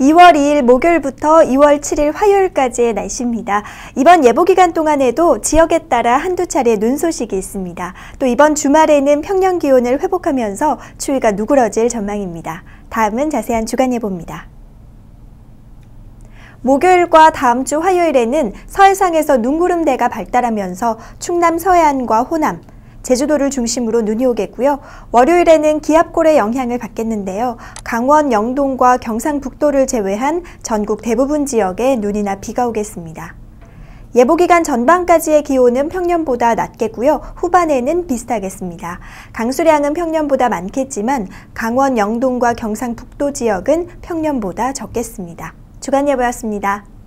2월 2일 목요일부터 2월 7일 화요일까지의 날씨입니다. 이번 예보 기간 동안에도 지역에 따라 한두 차례 눈 소식이 있습니다. 또 이번 주말에는 평년 기온을 회복하면서 추위가 누그러질 전망입니다. 다음은 자세한 주간 예보입니다. 목요일과 다음 주 화요일에는 서해상에서 눈구름대가 발달하면서 충남 서해안과 호남, 제주도를 중심으로 눈이 오겠고요. 월요일에는 기압골의 영향을 받겠는데요. 강원 영동과 경상북도를 제외한 전국 대부분 지역에 눈이나 비가 오겠습니다. 예보 기간 전반까지의 기온은 평년보다 낮겠고요. 후반에는 비슷하겠습니다. 강수량은 평년보다 많겠지만 강원 영동과 경상북도 지역은 평년보다 적겠습니다. 주간 예보였습니다.